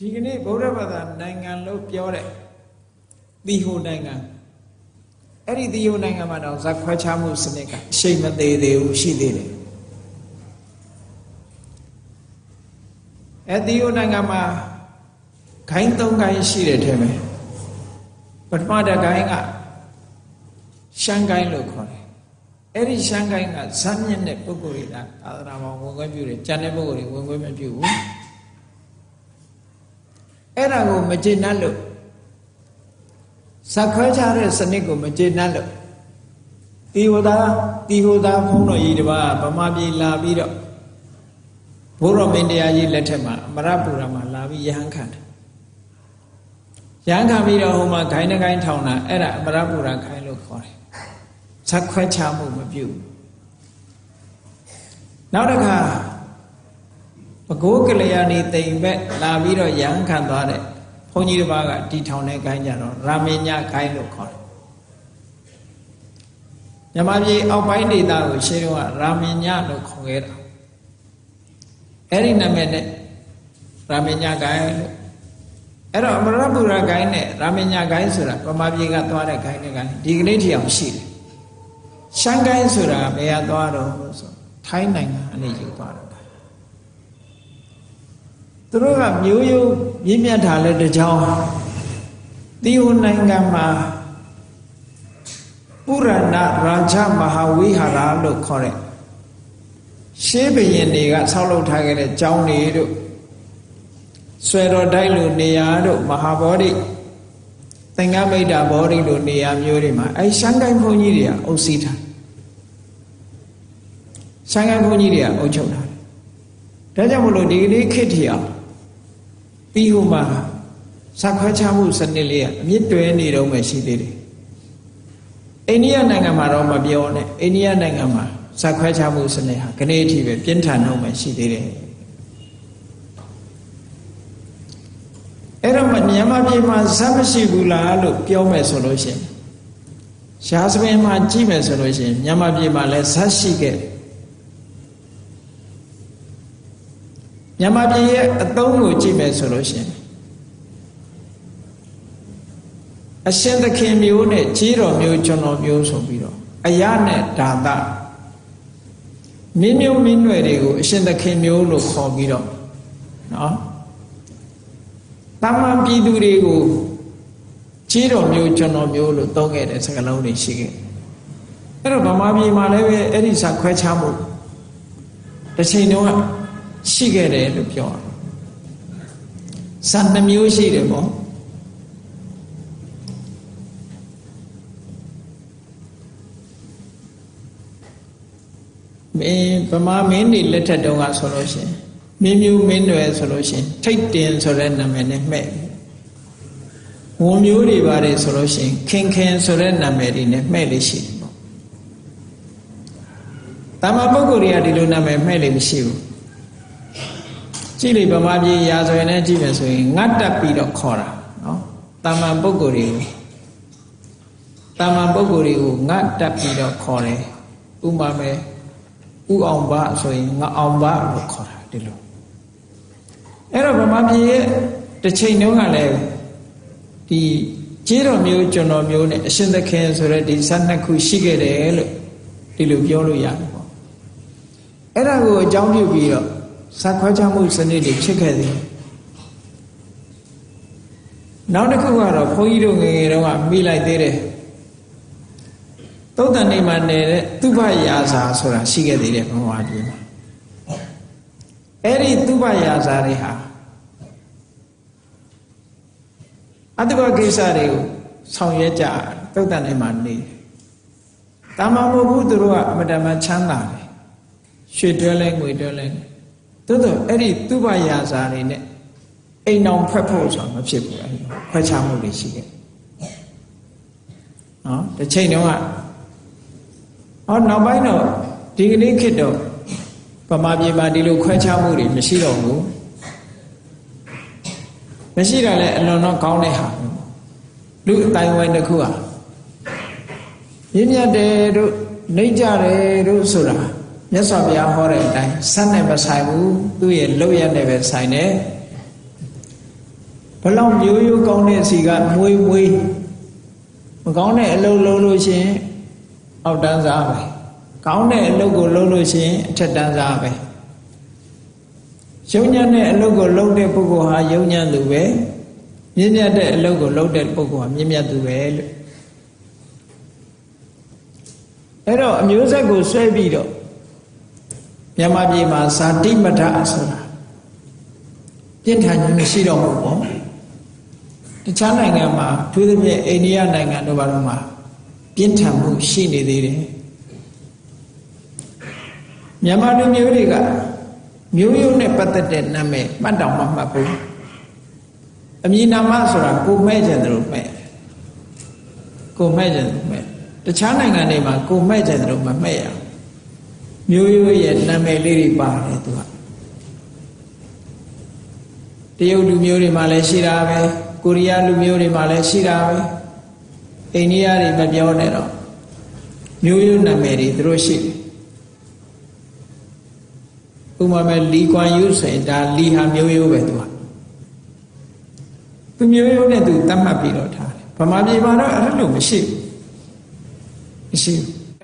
ဒီကနေ့ဗုဒ္ဓဘာသာနိုင်ငံလို့ပြောတဲ့သီဟိုနိုင်ငံအဲ့ဒီသီဟိုနိုင်ငံမှာတော့ဇက်ခွဲခြားမှုစနစ်ကအရှိန်မသေးသေးဘူးရှိသေးတယ်အဲ့ဒီဟိုနိုင်ငံမှာခိုင်းသုံးခိုင်းရှိတယ်ထဲမှာပထမတစ်ခိုင်းကရှမ်းခိုင်းလို့ခေါ်တယ်အဲ့ဒီရှမ်းခိုင်းကဇာမြင့်တဲ့ပုဂ္ဂိုလ်တွေကသာသနာ့ဘောင်ဝင်ခွင့်ပြုတယ်ကျန်တဲ့ပုဂ္ဂိုလ်တွေဝင်ခွင့်မပြုဘူး အဲ့ဒါကိုမကျေနပ်လို့ဇက်ခွဲခြားတဲ့စနစ်ကိုမကျေနပ်လို့တီဟိုသာတီဟိုသာဖုံးတော်ကြီးတပါးဗမာပြည်လာပြီးတော့ဘုရောမင်းတရားကြီးလက်ထက်မှာအမရပူရမှာလာပြီးရဟန်းခံတယ်ရဟန်းခံပြီးတော့ဟိုမှာခိုင်းနှကိုင်းထောင်တာအဲ့ဒါအမရပူရခိုင်းလို့ခေါ်တယ်ဇက်ခွဲခြားမှုမပြုဘူးနောက်တစ်ခါ ပကိုးကလျာဏီတိမ်ဘက်လာပြီးတော့ရဟန်းခံသွားတဲ့ဘုန်းကြီးတစ်ပါးကတီထောင်တဲ့ခိုင်းကြတော့ရာမညခိုင်းလို့ခေါ်တယ်မြမပြည်အောက်ပိုင်းဒေသကိုရှင်းတော့ရာမညလို့ခေါ်ခဲ့တာအဲ့ဒီနာမည်နဲ့ရာမညခိုင်းလို့အဲ့တော့အမရပူရခိုင်းနဲ့ရာမညခိုင်းဆိုတာပမာပြည်ကသွားတဲ့ခိုင်းတဲ့ခိုင်းဒီကနေ့ထိအောင်ရှိတယ်ရှမ်းခိုင်းဆိုတာဘယ်ကသွားတော့ဆိုထိုင်းနိုင်ငံအနေယူသွားတော့ သူတို့ကမျိုးရိုးမြင့်မြတ်တာလဲတကြောင်သီဟိုနိုင်ငံမှာပုရဏရာဇမဟာဝိဟာရလို့ခေါ်တဲ့ရှေးဘရင်တွေကဆောက်လုပ်ထားခဲ့တဲ့ကျောင်းတွေတို့ဆွေတော်တိုက်လိုနေရာတို့မဟာဗောဓိသင်္ကမိတ်တာဗောဓိလိုနေရာမျိုးတွေမှာအဲရှမ်းကိုင်းဘုန်းကြီးတွေကအုပ်စီးထားရှမ်းကိုင်းဘုန်းကြီးတွေကအုပ်ချုပ်ထားတယ်ဒါကြောင့်မလို့ဒီကနေ့ခေတ်ထီအောင် ပြီးဟိုမှာစခွဲချမှုစနစ်လေးကအမြင့်တွဲနေတော့မှရှိသေးတယ်အိန္ဒိယနိုင်ငံမှာတော့မပြောနဲ့အိန္ဒိယနိုင်ငံမှာစခွဲချမှုစနစ်ဟာခနေ့အထိပဲပြင်းထန်တော့မှရှိသေးတယ်အဲ့တော့မြန်မာပြည်မှာဇက်မရှိဘူးလားလို့ပြောမယ်ဆိုလို့ရှိရင်ရှားစပင်မှာကြည့်မယ်ဆိုလို့ရှိရင်မြန်မာပြည်မှာလည်းဇက်ရှိခဲ့ မြန်မာပြည်ရဲ့အသုံးကိုကြည့်မယ်ဆိုလို့ရှိရင်အရှင်သခင်မျိုးနဲ့ကြီးတော်မျိုးကျွန်တော်မျိုးဆိုပြီးတော့အရနဲ့ဒါသမင်းမျိုးမင်းနွယ်တွေကိုအရှင်သခင်မျိုးလို့ခေါ်ပြီးတော့နော်တမန်ပြည်သူတွေကိုကြီးတော်မျိုးကျွန်တော်မျိုးလို့သုံးခဲ့တဲ့စကားလုံးတွေရှိခဲ့အဲ့တော့ဗမာပြည်မှာလည်းပဲအဲ့ဒီစာခွဲခြားမှုတစ်ချိန်တုန်းက ရှိခဲ့တယ်လို့ပြောတယ်ဇာနှမျိုးရှိတယ်ပေါ့မင်းဗမာမင်းတွေလက်ထက်တုန်းကဆိုလို့ရှိရင်မင်းမျိုးမင်းတွေဆိုလို့ရှိရင်ထိတ်တင်ဆိုတဲ့နာမည်နဲ့မှဲ့ဝန်မျိုးတွေပါတယ်ဆိုလို့ရှိရင်ခင်ခင်ဆိုတဲ့နာမည်တွေနဲ့မှဲ့လေးရှိတယ်ပေါ့တာမပုဂ္ဂိုလ်တွေကဒီလိုနာမည်မှဲ့လေးမရှိဘူး ကြည့်လိုက်ဗမာပြည်ရာဇဝင်နဲ့ကြည့်မယ်ဆိုရင်ငတ်တက်ပြီးတော့ခေါ်တာနော်တာမန်ပုဂ္ဂိုလ်တွေကိုတာမန်ပုဂ္ဂိုလ်တွေကိုငတ်တက်ပြီးတော့ခေါ်တယ်ဥမာမဲ့ဥအောင်ဘဆိုရင်ငါအောင်ဘလို့ခေါ်တာဒီလိုအဲ့တော့ဗမာပြည်ရဲ့တစ်ချိန်တုန်းကလည်းဒီကျေးတော်မျိုးကျွန်တော်မျိုးနဲ့အရှင်သခင်ဆိုတဲ့ဒီဇတ်နှစ်ခုရှိခဲ့တယ်လို့ဒီလိုပြောလို့ရတယ်ပေါ့အဲ့ဒါကိုအကြောင်းပြုပြီးတော့ ဇက်ခွဲခြားမှုစနစ်တွေဖြစ်ခဲ့သည်နောက်တစ်ခုကတော့ဘုန်းကြီးတို့ငယ်ငယ်တုန်းကမိလိုက်သေးတယ်သုတ်တန်နေမှာနေတဲ့သူဘရာဇာဆိုတာရှိခဲ့သေးတယ်ဘုရားပြည်မှာအဲ့ဒီသူဘရာဇာတွေဟာအတ္တဘကိစ္စတွေကိုဆောင်ရွက်ကြသုတ်တန်နေမှာနေတာမမဟုတ်ဘူးသူတို့ကအမတမချမ်းသာတယ်ရွှေတွဲလဲငွေတွဲလဲ သို့တော့အဲ့ဒီသူဘရာဇာတွေနဲ့အိမ်အောင်ဖက်ဖို့ဆိုတာမဖြစ်ဘူးအဲ့ဒီခွဲခြားမှုတွေရှိခဲ့နော်တစ်ချိန်တုန်းကဟောနောက်ပိုင်းတော့ဒီကနေ့ခေတ်တော့ဗမာပြည်မှာဒီလိုခွဲခြားမှုတွေမရှိတော့ဘူးမရှိတာလည်းအလွန်တော့ကောင်းတဲ့ဟာလူအတိုင်းဝိုင်းတစ်ခုဟာရင်းမြတ်တယ်တို့နှိမ့်ကြတယ်တို့ဆိုတာ မြတ်စွာဘုရားဟောတဲ့အတိုင်းစက်နဲ့မဆိုင်ဘူးသူ့ရဲ့လောက်ရနဲ့ပဲဆိုင်တယ်ဘလောက်မျိုးရိုးကောင်းတဲ့စီကမွေးမွေးမကောင်းတဲ့အလုပ်လုပ်လို့ရှိရင်အောက်တန်းစားပဲကောင်းတဲ့အလုပ်ကိုလုပ်လို့ရှိရင်အထက်တန်းစားပဲယုံညံ့တဲ့အလုပ်ကိုလုပ်တဲ့ပုဂ္ဂိုလ်ဟာယုံညံ့သူပဲမြင့်မြတ်တဲ့အလုပ်ကိုလုပ်တဲ့ပုဂ္ဂိုလ်ဟာမြင့်မြတ်သူပဲလို့အဲ့တော့အမျိုးဆက်ကိုဆွဲပြီးတော့ မြန်မာပြည်မှာဇာတိမထဆိုတာပြင်းထန်ခြင်းမရှိတော့ဘူးပေါ့တခြားနိုင်ငံမှာအထူးသဖြင့်အိန္ဒိယနိုင်ငံတို့ဘာလို့မှာပြင်းထန်မှုရှိနေသေးတယ်မြန်မာလူမျိုးတွေကမျိုးရိုးနဲ့ပတ်သက်တဲ့နာမည်မှတ်တောင်မှမှတ်ဘူးအမည်နာမဆိုတာကိုမဲ့ကြတယ်လို့မဲ့ကိုမဲ့ကြတယ်လို့မဲ့တခြားနိုင်ငံတွေမှာကိုမဲ့ကြတယ်လို့မမဲ့ရဘူး မျိုးရိုးရဲ့နာမည်လေးတွေပါတယ်သူကတရုတ်လူမျိုးတွေမှာလည်းရှိတာပဲကိုရီးယားလူမျိုးတွေမှာလည်းရှိတာပဲအိန္ဒိယတွေမပြောနဲ့တော့မျိုးရိုးနာမည်တွေသူတို့ရှိတယ်ဥပမာမဲ့လီကွမ်ယူဆိုရင်ဒါလီဟာမျိုးရိုးပဲသူကသူမျိုးရိုးနဲ့သူတတ်မှတ်ပြီးတော့ထားတယ်ဗမာပြည်မှာတော့အဲ့လိုမရှိဘူးမရှိဘူး